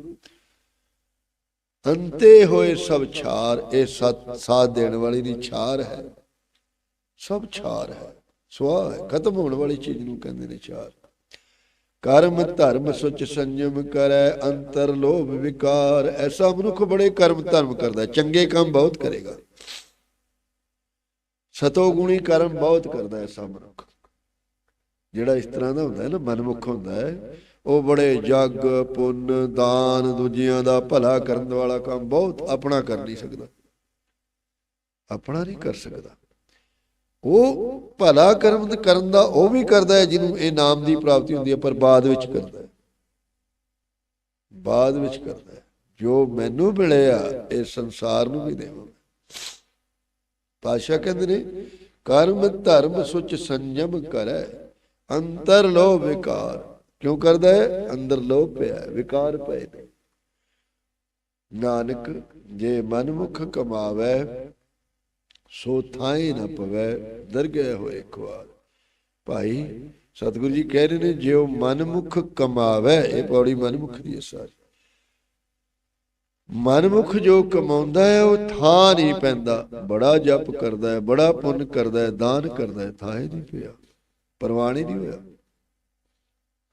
Speaker 1: ਅੰਤੇ ਹੋਏ ਸਭ ਛਾਰ, ਇਹ ਸਤ, ਸਾਥ ਦੇਣ ਵਾਲੀ ਦੀ ਛਾਰ ਹੈ। ਸਭ ਛਾਰ ਹੈ ਸਵਾਹ ਹੈ, ਖਤਮ ਹੋਣ ਵਾਲੀ ਚੀਜ਼ ਨੂੰ ਕਹਿੰਦੇ ਨੇ ਛਾਰ। ਕਰਮ ਧਰਮ ਸੁਚ ਸੰਜਮ ਕਰੈ, ਅੰਤਰ ਲੋਭ ਵਿਕਾਰ, ਐਸਾ ਮਨੁੱਖ ਬੜੇ ਕਰਮ ਧਰਮ ਕਰਦਾ, ਚੰਗੇ ਕੰਮ ਬਹੁਤ ਕਰੇਗਾ। ਸਤੋ ਗੁਣੀ ਕਰਮ ਬਹੁਤ ਕਰਦਾ ਐਸਾ ਮਨੁੱਖ। ਜਿਹੜਾ ਇਸ ਤਰ੍ਹਾਂ ਦਾ ਹੁੰਦਾ ਹੈ ਨਾ, ਮਨਮੁਖ ਹੁੰਦਾ ਹੈ, ਉਹ ਬੜੇ ਜਗ, ਪੁੰਨ, ਦਾਨ ਦੂਜਿਆਂ ਦਾ ਭਲਾ ਕਰਨ ਵਾਲਾ ਕੰਮ ਬਹੁਤ ਆਪਣਾ ਕਰ ਨਹੀਂ ਸਕਦਾ। ਆਪਣਾ ਨਹੀਂ ਕਰ ਸਕਦਾ। ਉਹ ਭਲਾ ਕਰਮ ਕਰਨ ਦਾ ਉਹ ਵੀ ਕਰਦਾ ਹੈ ਜਿਹਨੂੰ ਇਹ ਨਾਮ ਦੀ ਪ੍ਰਾਪਤੀ ਹੁੰਦੀ ਹੈ, ਪਰ ਬਾਅਦ ਵਿੱਚ ਕਰਦਾ ਹੈ। ਬਾਅਦ ਵਿੱਚ ਕਰਦਾ ਹੈ। ਜੋ ਮੈਨੂੰ ਮਿਲਿਆ, ਇਹ ਸੰਸਾਰ ਨੂੰ ਵੀ ਦੇਵਾਂ ਪਾਸ਼ਾ ਕਹਿੰਦੇ ਨੇ, ਕਰਮ ਧਰਮ ਸੁਚ ਸੰਜਮ ਕਰੈ। ਅੰਤਰ ਲੋਭ ਵਿਕਾਰ। ਕਿਉਂ ਕਰਦਾ ਹੈ? ਅੰਦਰ ਲੋਭ ਪਿਆ ਹੈ, ਵਿਕਾਰ ਪਏ ਨੇ। ਨਾਨਕ ਜੇ ਮਨਮੁਖ ਕਮਾਵੇ ਸੋ ਥਾਈ ਨਾ ਪਵੇ ਦਰਗਹਿ ਹੋਏ ਖਵਾਰ ਭਾਈ ਸਤਿਗੁਰੂ ਜੀ ਕਹਿ ਰਹੇ ਨੇ ਜੇ ਉਹ ਮਨਮੁਖ ਕਮਾਵੇ ਇਹ ਪੌੜੀ ਮਨਮੁਖ ਦੀ ਹੈ ਸਾਰੀ। ਮਨਮੁਖ ਜੋ ਕਮਾਉਂਦਾ ਹੈ ਉਹ ਥਾਂ ਨਹੀਂ ਪੈਂਦਾ। ਬੜਾ ਜਪ ਕਰਦਾ ਹੈ ਬੜਾ ਪੁੰਨ ਕਰਦਾ ਹੈ ਦਾਨ ਕਰਦਾ ਹੈ ਥਾਂ ਹੀ ਨਹੀਂ ਪਿਆ। ਪਰਵਾਣੀ ਨਹੀਂ ਹੋਇਆ।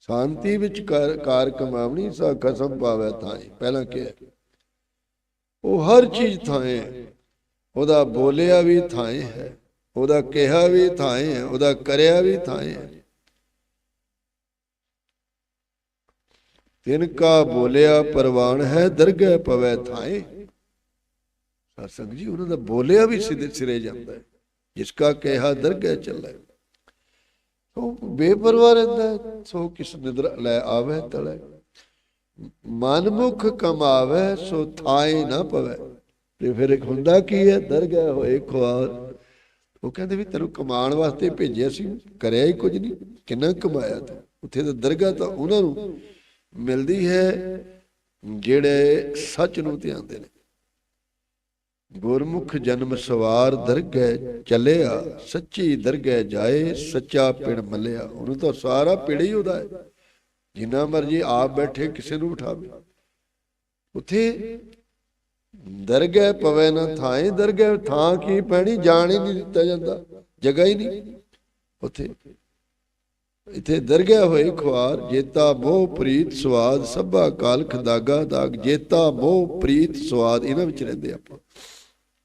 Speaker 1: ਸ਼ਾਂਤੀ ਵਿੱਚ ਕਾਰ ਕਮਾਵਣੀ ਸਾ ਖਸਮ ਪਾਵੇ ਥਾਂ ਪਹਿਲਾਂ ਕਿਹਾ, ਉਹ ਹਰ ਚੀਜ਼ ਥਾਂ ਉਹਦਾ ਬੋਲਿਆ ਵੀ ਥਾਂ ਹੈ। ਉਹਦਾ ਕਿਹਾ ਵੀ ਥਾਂ ਹੈ। ਉਹਦਾ ਕਰਿਆ ਵੀ ਥਾਂ ਹੈ। ਤਿਨ ਕਾ ਬੋਲਿਆ ਪਰਵਾਨ ਹੈ, ਦਰਗਹਿ ਪਵੈ ਥਾਏ। ਸਤਸੰਗ ਜੀ, ਉਹਨਾਂ ਦਾ ਬੋਲਿਆ ਵੀ ਸਿੱਧੇ ਸਿਰੇ ਜਾਂਦਾ ਹੈ। ਜਿਸ ਕਾ ਕਿਹਾ, ਦਰਗਹਿ ਚੱਲੇ। ਉਹ ਬੇਪਰਵਾਹ ਰਹਿੰਦਾ ਸੋ ਕਿਸ ਨਿਦਰ ਲੈ ਆਵੇ ਤਲੇ। ਮਨਮੁਖ ਕਮਾਵੇ ਸੋ ਥਾਏ ਨਾ ਪਵੇ। ਤੇ ਫਿਰ ਇੱਕ ਹੁੰਦਾ ਕੀ ਹੈ ਦਰਗਹਿ ਹੋਏ ਖੁਆਰ। ਉਹ ਕਹਿੰਦੇ ਵੀ ਤੈਨੂੰ ਕਮਾਉਣ ਵਾਸਤੇ ਭੇਜਿਆ ਸੀ, ਕਰਿਆ ਹੀ ਕੁਝ ਨਹੀਂ, ਕਿੰਨਾ ਕਮਾਇਆ ਤੂੰ? ਉੱਥੇ ਤਾਂ ਦਰਗਾਹ ਤਾਂ ਉਹਨਾਂ ਨੂੰ ਮਿਲਦੀ ਹੈ, ਜਿਹੜੇ ਸੱਚ ਨੂੰ ਧਿਆਉਂਦੇ ਨੇ। ਗੁਰਮੁਖ ਜਨਮ ਸਵਾਰ ਦਰਗਹਿ ਚੱਲਿਆ, ਸੱਚੀ ਦਰਗਹਿ ਜਾਏ, ਸੱਚਾ ਪਿੜ ਮੱਲਿਆ। ਉਹਨੂੰ ਤਾਂ ਸਾਰਾ ਪਿੜ ਹੀ ਉਹਦਾ ਹੈ। ਜਿੰਨਾ ਮਰਜ਼ੀ ਆਪ ਬੈਠੇ, ਕਿਸੇ ਨੂੰ ਉਠਾਵੇ ਉਥੇ ਦਰਗਹਿ ਪਵੇ ਨਾ ਥਾਏ ਦਰਗਹਿ, ਥਾਂ ਕੀ ਪੈਣੀ ਜਾਣ ਹੀ ਨਹੀਂ ਦਿੱਤਾ ਜਾਂਦਾ, ਜਗ੍ਹਾ ਹੀ ਨਹੀਂ। ਉਥੇ ਇਥੇ ਦਰਗਹਿ ਹੋਏ ਖੁਆਰ, ਜੇਤਾ ਮੋਹ ਪ੍ਰੀਤ ਸਵਾਦ, ਸਭਾ ਕਾਲਖ ਦਾਗਾ ਦਾਗ, ਜੇਤਾ ਮੋਹ ਪ੍ਰੀਤ ਸਵਾਦ, ਇਹਨਾਂ ਵਿੱਚ ਰਹਿੰਦੇ ਆਪਾਂ।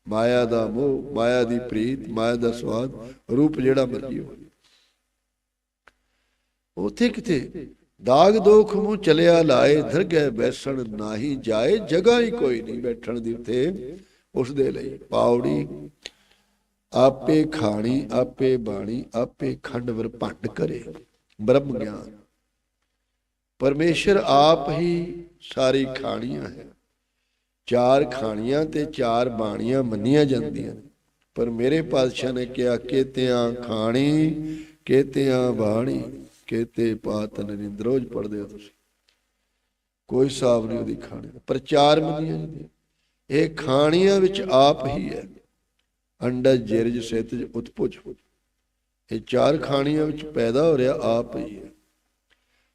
Speaker 1: ਮਾਇਆ ਦਾ ਮੋਹ, ਮਾਇਆ ਦੀ ਪ੍ਰੀਤ, ਮਾਇਆ ਦਾ ਸਵਾਦ, ਰੂਪ ਜਿਹੜਾ ਮਰਜ਼ੀ ਹੋਵੇ। ਉਥੇ ਕਿਤੇ ਦਾਗ ਦੋਖ ਮੂੰ ਚਲਿਆ ਲਾਏ ਦਰਗਹਿ ਬੈਸਣ ਨਾਹੀ ਜਾਏ, ਜਗ੍ਹਾ ਹੀ ਕੋਈ ਨਹੀਂ ਬੈਠਣ ਦੀ ਉਥੇ ਉਸ ਦੇ ਲਈ। ਪਾਉੜੀ, ਆਪੇ ਖਾਣੀ, ਆਪੇ ਬਾਣੀ, ਆਪੇ ਖੰਡ ਵਰ ਭੰਡ ਕਰੇ, ਬ੍ਰਹਮ ਗਿਆਨ। ਪਰਮੇਸ਼ਰ ਆਪ ਹੀ ਸਾਰੀ ਖਾਣੀਆਂ ਹੈ। ਚਾਰ ਖਾਣੀਆਂ ਤੇ ਚਾਰ ਬਾਣੀਆਂ ਮੰਨੀਆਂ ਜਾਂਦੀਆਂ ਪਰ ਮੇਰੇ ਪਾਤਸ਼ਾਹ ਨੇ ਕਿਹਾ, ਕੇਤਿਆਂ ਖਾਣੀ, ਕੇਤਿਆਂ ਬਾਣੀ ਕੇਤੇ ਪਾਤ ਨਰਿੰਦਰੋਜ਼ ਪੜਦੇ ਹੋ ਤੁਸੀਂ। ਕੋਈ ਹਿਸਾਬ ਨਹੀਂ ਉਹਦੀ ਖਾਣੀ ਦਾ। ਪਰ ਮੰਨੀਆਂ ਜਾਂਦੀਆਂ। ਇਹ ਖਾਣੀਆਂ ਵਿੱਚ ਆਪ ਹੀ ਹੈ। ਅੰਡਾ ਜਿਰਜ ਸਿੱਤ ਉਤਪੁਜ। ਇਹ ਚਾਰ ਖਾਣੀਆਂ ਵਿੱਚ ਪੈਦਾ ਹੋ ਰਿਹਾ, ਆਪ ਹੀ ਹੈ।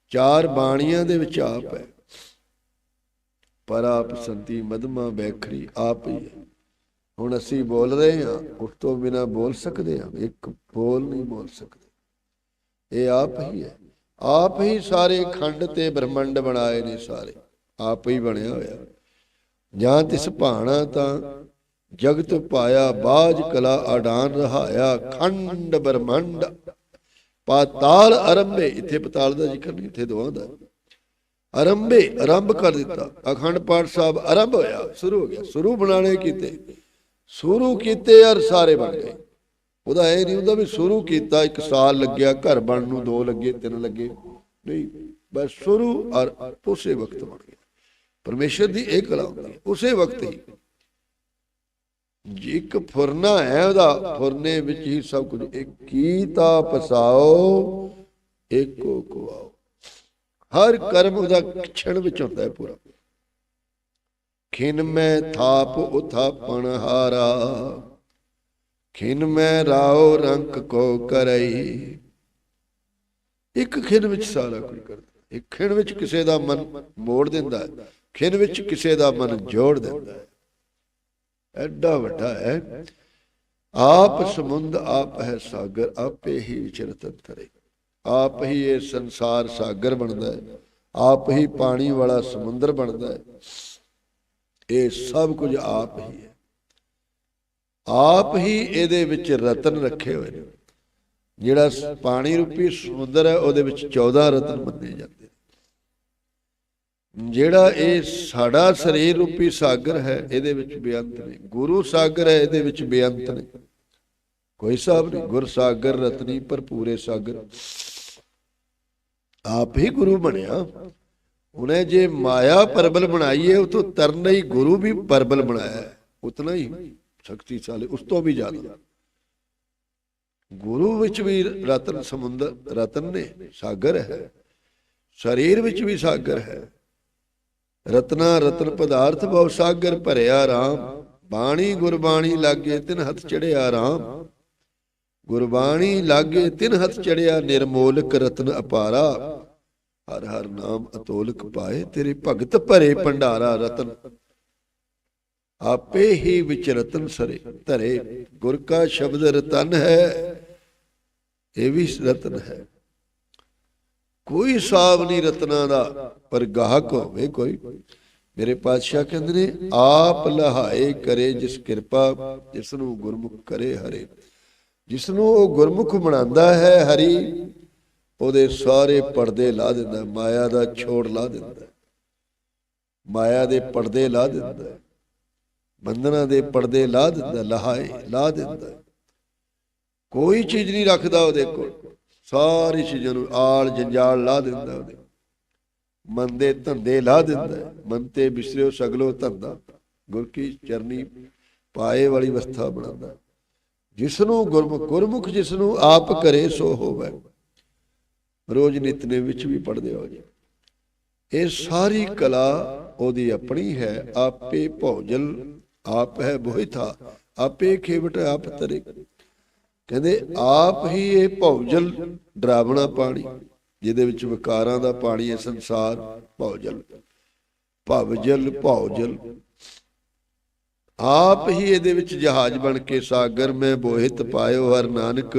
Speaker 1: ਚਾਰ ਬਾਣੀਆਂ ਦੇ ਵਿੱਚ ਆਪ ਹੈ। ਪਰ ਆਪ ਸੰਤੀ ਮਦਮਾ ਬੈਖਰੀ ਆਪ ਹੀ ਹੈ। ਹੁਣ ਅਸੀਂ ਬੋਲ ਰਹੇ ਹਾਂ, ਉਸ ਤੋਂ ਬਿਨਾ ਬੋਲ ਸਕਦੇ ਹਾਂ, ਇੱਕ ਬੋਲ ਨਹੀਂ ਬੋਲ ਸਕਦੇ। ਇਹ ਆਪ ਹੀ ਹੈ। ਆਪ ਹੀ ਸਾਰੇ ਖੰਡ ਤੇ ਬ੍ਰਹਮੰਡ ਬਣਾਏ ਨੇ ਸਾਰੇ। ਆਪ ਹੀ ਬਣਿਆ ਹੋਇਆ। ਜਾਂ ਤਿਸ ਭਾਣਾ ਤਾਂ ਜਗਤ ਪਾਇਆ, ਬਾਜ ਕਲਾ ਆਡਾਨ ਰਹਾਇਆ, ਖੰਡ ਬ੍ਰਹਮੰਡ। ਪਾਤਾਲ ਅਰੰਭੇ, ਇੱਥੇ ਪਤਾਲ ਦਾ ਜ਼ਿਕਰ ਨਹੀਂ, ਇੱਥੇ ਦੋਵਾਂ ਦਾ। ਅਰੰਭੇ ਆਰੰਭ ਕਰ ਦਿੱਤਾ। ਅਖੰਡ ਪਾਠ ਸਾਹਿਬ ਆਰੰਭ ਹੋਇਆ, ਸ਼ੁਰੂ ਹੋ ਗਿਆ। ਸ਼ੁਰੂ ਬਣਾਣੇ ਕੀਤੇ। ਸ਼ੁਰੂ ਕੀਤੇ ਯਾਰ ਸਾਰੇ ਬਣ ਗਏ। ਉਹਦਾ ਇਹ ਨਹੀਂ ਹੁੰਦਾ ਵੀ ਸ਼ੁਰੂ ਕੀਤਾ, ਇੱਕ ਸਾਲ ਲੱਗਿਆ, ਘਰ ਬਣਨ ਨੂੰ ਦੋ ਲੱਗੇ, ਤਿੰਨ ਲੱਗੇ। ਨਹੀਂ, ਬਸ ਸ਼ੁਰੂ ਔਰ ਉਸੇ ਵਕਤ ਬਣ ਗਿਆ। ਪਰਮੇਸ਼ਰ ਦੀ ਇਹ ਕਲਾ ਹੁੰਦੀ ਹੈ। ਉਸੇ ਵਕਤ ਹੀ। ਇੱਕ ਫੁਰਨਾ ਹੈ, ਉਹਦਾ ਫੁਰਨੇ ਵਿੱਚ ਹੀ ਸਭ ਕੁਝ। ਇੱਕ ਕੀਤਾ ਪਸਾਓ ਏਕੋ ਕੁਆਓ। ਹਰ ਕਰਮ ਉਹਦਾ ਖਿਣ ਵਿੱਚ ਹੁੰਦਾ ਹੈ ਪੂਰਾ। ਖਿਨ ਮੈਂ ਥਾਪ ਉਥਾਪਣ ਹਾਰਾ ਖਿਨ ਮੈਂ ਰਾਓ ਰੰਕ ਕੋ ਕਰਈ। ਇੱਕ ਖਿਨ ਵਿੱਚ ਸਾਰਾ ਕੁਝ ਕਰਦਾ ਇੱਕ ਖਿਨ ਵਿੱਚ ਕਿਸੇ ਦਾ ਮਨ ਮੋੜ ਦਿੰਦਾ ਹੈ। ਖਿਨ ਵਿੱਚ ਕਿਸੇ ਦਾ ਮਨ ਜੋੜ ਦਿੰਦਾ ਹੈ। ਐਡਾ ਵੱਡਾ ਹੈ। ਆਪ ਸਮੁੰਦ ਆਪ ਹੈ ਸਾਗਰ, ਆਪੇ ਹੀ ਵਿਚਰਤ ਤਰੇ ਆਪ ਹੀ ਇਹ ਸੰਸਾਰ ਸਾਗਰ ਬਣਦਾ ਹੈ। ਆਪ ਹੀ ਪਾਣੀ ਵਾਲਾ ਸਮੁੰਦਰ ਬਣਦਾ ਹੈ। ਇਹ ਸਭ ਕੁਝ ਆਪ ਹੀ ਹੈ। ਆਪ ਹੀ ਇਹਦੇ ਵਿੱਚ ਰਤਨ ਰੱਖੇ ਹੋਏ ਨੇ। ਜਿਹੜਾ ਪਾਣੀ ਰੂਪੀ ਸਮੁੰਦਰ ਹੈ, ਉਹਦੇ ਵਿੱਚ 14 ਰਤਨ ਮੰਨੇ ਜਾਂਦੇ ਨੇ। ਜਿਹੜਾ ਇਹ ਸਾਡਾ ਸਰੀਰ ਰੂਪੀ ਸਾਗਰ ਹੈ, ਇਹਦੇ ਵਿੱਚ ਬੇਅੰਤ ਨੇ। ਗੁਰੂ ਸਾਗਰ ਹੈ, ਇਹਦੇ ਵਿੱਚ ਬੇਅੰਤ ਨੇ। ਕੋਈ ਹਿਸਾਬ ਨਹੀਂ। ਗੁਰ ਸਾਗਰ, ਰਤਨੀ, ਭਰਪੂਰੇ ਸਾਗਰ। ਆਪ ਹੀ ਗੁਰੂ ਬਣਿਆ। ਉਹਨੇ ਜੇ ਮਾਇਆ ਪਰਬਲ ਬਣਾਈ ਹੈ ਉਹ ਤੋਂ ਤਰਨਾ ਹੀ ਗੁਰੂ ਵੀ ਪਰਬਲ ਬਣਾਇਆ। ਉਤਨਾ ਹੀ ਸ਼ਕਤੀਸ਼ਾਲੀ ਉਸ ਤੋਂ ਵੀ ਜ਼ਿਆਦਾ। ਗੁਰੂ ਵਿੱਚ ਵੀ ਰਤਨ ਸਮੁੰਦਰ, ਰਤਨ ਨੇ ਸਾਗਰ ਹੈ। ਸਰੀਰ ਵਿੱਚ ਵੀ ਸਾਗਰ ਹੈ। ਰਤਨਾ ਰਤਨ ਪਦਾਰਥ ਬਹੁ ਸਾਗਰ ਭਰਿਆ ਰਾਮ। ਬਾਣੀ ਗੁਰਬਾਣੀ ਲਾਗੇ ਤਿਨ ਹੱਥ ਚੜਿਆ ਰਾਮ। ਗੁਰਬਾਣੀ ਲਾਗੇ ਤਿਨ ਹੱਥ ਚੜਿਆ, ਨਿਰਮੋਲਕ ਰਤਨ ਅਪਾਰਾ। ਹਰ ਹਰ ਨਾਮ ਅਤੋਲਕ ਪਾਏ, ਤੇਰੇ ਭਗਤ ਭਰੇ ਭੰਡਾਰਾ ਰਤਨ। ਆਪੇ ਹੀ ਵਿੱਚ ਰਤਨ ਸਰੇ, ਧਰੇ, ਗੁਰ ਕਾ ਸ਼ਬਦ ਰਤਨ ਹੈ, ਇਹ ਵੀ ਰਤਨ ਹੈ। ਕੋਈ ਹਿਸਾਬ ਨਹੀਂ ਰਤਨਾ ਦਾ, ਪਰ ਗਾਹਕ ਹੋਵੇ ਕੋਈ। ਮੇਰੇ ਪਾਤਸ਼ਾਹ ਕਹਿੰਦੇ ਨੇ, ਆਪ ਲਹਾਏ ਕਰੇ ਜਿਸ ਕਿਰਪਾ ਜਿਸ ਨੂੰ ਗੁਰਮੁਖ ਕਰੇ ਹਰੇ। ਜਿਸ ਨੂੰ ਉਹ ਗੁਰਮੁਖ ਬਣਾਉਂਦਾ ਹੈ ਹਰੀ, ਉਹਦੇ ਸਾਰੇ ਪਰਦੇ ਲਾ ਦਿੰਦਾ ਮਾਇਆ ਦਾ ਛੋੜ ਲਾ ਦਿੰਦਾ ਮਾਇਆ ਦੇ ਪਰਦੇ ਲਾ ਦਿੰਦਾ ਹੈ। ਬੰਧਨਾਂ ਦੇ ਪਰਦੇ ਲਾ ਦਿੰਦਾ ਲਹਾਏ ਲਾ ਦਿੰਦਾ ਕੋਈ ਚੀਜ਼ ਨਹੀਂ ਰੱਖਦਾ ਉਹਦੇ ਕੋਲ, ਸਾਰੀ ਚੀਜ਼ਾਂ ਨੂੰ ਆਲ ਜੰਜਾਲ ਲਾ ਦਿੰਦਾ ਉਹਦੇ ਮਨ ਦੇ ਧੰਦੇ ਲਾ ਦਿੰਦਾ ਮਨ ਤੇ ਬਿਸਰਿਓ ਸਗਲੋ ਧੰਦਾ। ਗੁਰ ਕੀ ਚਰਨੀ ਪਾਏ ਵਾਲੀ ਅਵਸਥਾ ਬਣਾਉਂਦਾ ਜਿਸ ਨੂੰ ਗੁਰਮੁਖ ਗੁਰਮੁਖ ਜਿਸ ਨੂੰ ਆਪ ਕਰੇ ਸੋ ਹੋਵੇ। ਰੋਜ਼ ਨਿਤਨੇ ਵਿੱਚ ਵੀ ਪੜਦੇ ਹੋ ਜੀ। ਇਹ ਸਾਰੀ ਕਲਾ ਉਹਦੀ ਆਪਣੀ ਹੈ। ਆਪੇ ਭੋਜਲ, ਆਪ ਹੈ ਬੋਹਿਥਾ, ਆਪੇ ਖੇਵਟ ਆਪ ਤਰੇ। ਕਹਿੰਦੇ ਆਪ ਹੀ ਇਹ ਭੌਜਲ, ਡਰਾਵਣਾ ਪਾਣੀ, ਜਿਹਦੇ ਵਿੱਚ ਵਿਕਾਰਾਂ ਦਾ ਪਾਣੀ ਹੈ ਸੰਸਾਰ, ਭੌਜਲ। ਭਵਜਲ, ਭੌਜਲ। ਆਪ ਹੀ ਇਹਦੇ ਵਿੱਚ ਜਹਾਜ਼ ਬਣ ਕੇ ਸਾਗਰ ਮੈਂ ਬੋਹਿਤ ਪਾਇਓ ਹਰ ਨਾਨਕ।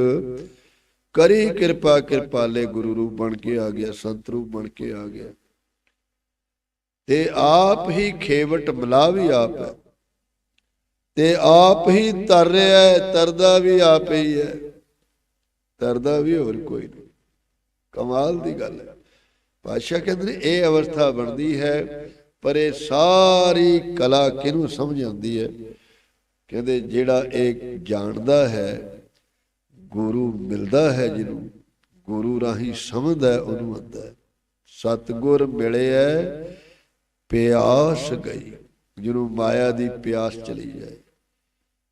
Speaker 1: ਕਰੀ ਕਿਰਪਾ ਕਿਰਪਾਲੇ ਗੁਰੂ ਰੂਪ ਬਣ ਕੇ ਆ ਗਿਆ, ਸੰਤ ਰੂਪ ਬਣ ਕੇ ਆ ਗਿਆ। ਤੇ ਆਪ ਹੀ ਖੇਵਟ ਮਿਲਾ ਵੀ ਆਪ ਹੈ। ਤੇ ਆਪ ਹੀ ਤਰ ਰਿਹਾ ਹੈ, ਤਰਦਾ ਵੀ ਆਪ ਹੀ ਹੈ। ਤਰਦਾ ਵੀ ਹੋਰ ਕੋਈ ਨਹੀਂ। ਕਮਾਲ ਦੀ ਗੱਲ ਹੈ। ਪਾਸ਼ਾ ਕਹਿੰਦੇ ਨੇ, ਇਹ ਅਵਸਥਾ ਬਣਦੀ ਹੈ ਪਰ ਇਹ ਸਾਰੀ ਕਲਾ ਕਿਹਨੂੰ ਸਮਝ ਆਉਂਦੀ ਹੈ? ਕਹਿੰਦੇ ਜਿਹੜਾ ਇਹ ਜਾਣਦਾ ਹੈ, ਗੁਰੂ ਮਿਲਦਾ ਹੈ ਜਿਹਨੂੰ, ਗੁਰੂ ਰਾਹੀਂ ਸਮਝਦਾ ਉਹਨੂੰ ਆਉਂਦਾ ਹੈ। ਸਤਗੁਰ ਮਿਲਿਆ ਪਿਆਸ ਗਈ, ਜਿਹਨੂੰ ਮਾਇਆ ਦੀ ਪਿਆਸ ਚਲੀ ਜਾਏ।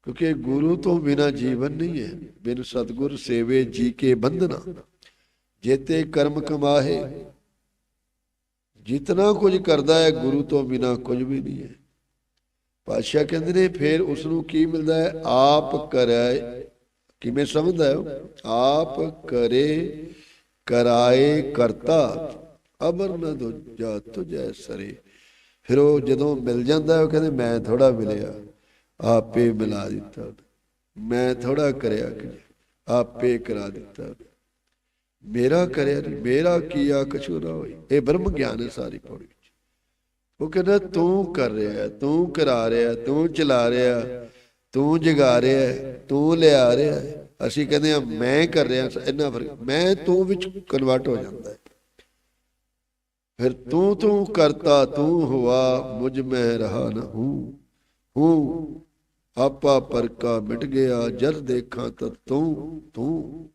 Speaker 1: ਕਿਉਂਕਿ ਗੁਰੂ ਤੋਂ ਬਿਨਾ ਜੀਵਨ ਨਹੀਂ ਹੈ। ਬਿਨ ਸਤਗੁਰ ਸੇਵੇ ਜੀ ਕੇ ਬੰਧਨਾ ਜੇਤੇ ਕਰਮ ਕਮਾਹੇ ਜਿਤਨਾ ਕੁਝ ਕਰਦਾ ਹੈ ਗੁਰੂ ਤੋਂ ਬਿਨਾ ਕੁਝ ਵੀ ਨਹੀਂ ਹੈ। ਪਾਤਸ਼ਾਹ ਕਹਿੰਦੇ ਨੇ, ਫਿਰ ਉਸ ਨੂੰ ਕੀ ਮਿਲਦਾ ਹੈ? ਆਪ ਕਰੇ। ਕਿਵੇਂ ਸਮਝਦਾ ਹੈ ਆਪ ਕਰੇ, ਕਰਾਏ ਕਰਤਾ ਅਬਰ ਨ ਦੁਜਾ ਤੁਜੈ ਸਰੇ। ਫਿਰ ਉਹ ਜਦੋਂ ਮਿਲ ਜਾਂਦਾ ਉਹ ਕਹਿੰਦੇ, ਮੈਂ ਥੋੜਾ ਮਿਲਿਆ, ਆਪੇ ਮਿਲਾ ਦਿੱਤਾ। ਮੈਂ ਥੋੜਾ ਕਰਿਆ ਕਿ ਆਪੇ ਕਰਾ ਦਿੱਤਾ। ਮੇਰਾ ਕਰਿਆ ਨਹੀਂ ਮੇਰਾ ਕੀਆ ਕਛੂ ਨਾ ਹੋਈ। ਇਹ ਬ੍ਰਹਮ ਗਿਆਨ ਹੈ ਸਾਰੀ ਪੌੜੀ ਵਿੱਚ। ਉਹ ਕਹਿੰਦਾ, ਤੂੰ ਕਰ ਰਿਹਾ ਤੂੰ ਕਰਾ ਰਿਹਾ ਤੂੰ ਚਲਾ ਰਿਹਾ ਤੂੰ ਜਗਾ ਰਿਹਾ ਤੂੰ ਲਿਆ ਰਿਹਾ ਅਸੀਂ ਕਹਿੰਦੇ ਆ ਮੈਂ ਕਰ ਰਿਹਾ ਇੰਨਾ ਫ਼ਰਕ। ਮੈਂ ਤੂੰ ਵਿੱਚ ਕਨਵਰਟ ਹੋ ਜਾਂਦਾ ਹੈ। ਫਿਰ ਤੂੰ ਤੂੰ ਕਰਤਾ, ਤੂੰ ਹੁਆ, ਮੁਝ ਮੈਂ ਰਹਾ ਨਾ ਹੂੰ। ਹੂੰ, ਆਪਾ ਪਰਕਾ ਮਿਟ ਗਿਆ, ਜਦ ਦੇਖਾਂ ਤਾਂ ਤੂੰ ਤੂੰ।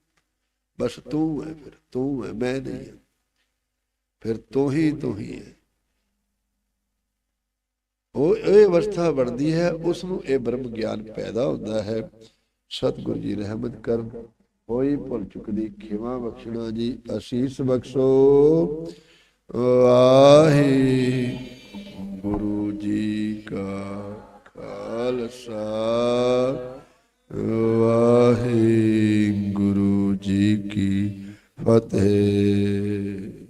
Speaker 1: ਬਸ ਤੂੰ ਹੈ ਫਿਰ, ਤੂੰ ਹੈ ਮੈਂ ਨਹੀਂ ਹਾਂ ਫਿਰ ਤੂੰ ਹੀ ਤੂੰ ਹੀ ਹੈ ਉਹ ਇਹ ਅਵਸਥਾ ਬਣਦੀ ਹੈ ਉਸ ਨੂੰ ਇਹ ਬ੍ਰਹਮ ਗਿਆਨ ਪੈਦਾ ਹੁੰਦਾ ਹੈ। ਸਤਿਗੁਰੂ ਜੀ ਰਹਿਮਤ ਕਰਨ। ਹੋਈ ਭੁੱਲ ਚੁੱਕਦੀ ਖਿਮਾ ਬਖਸ਼ਣਾ ਜੀ, ਅਸੀਸ ਬਖਸ਼ੋ। ਵਾਹੇ ਗੁਰੂ ਜੀ ਕਾ ਖਾਲਸਾ। ਵਾਹੇ ਗੁਰੂ ਜੀ ਕੀ ਫਤਿਹ।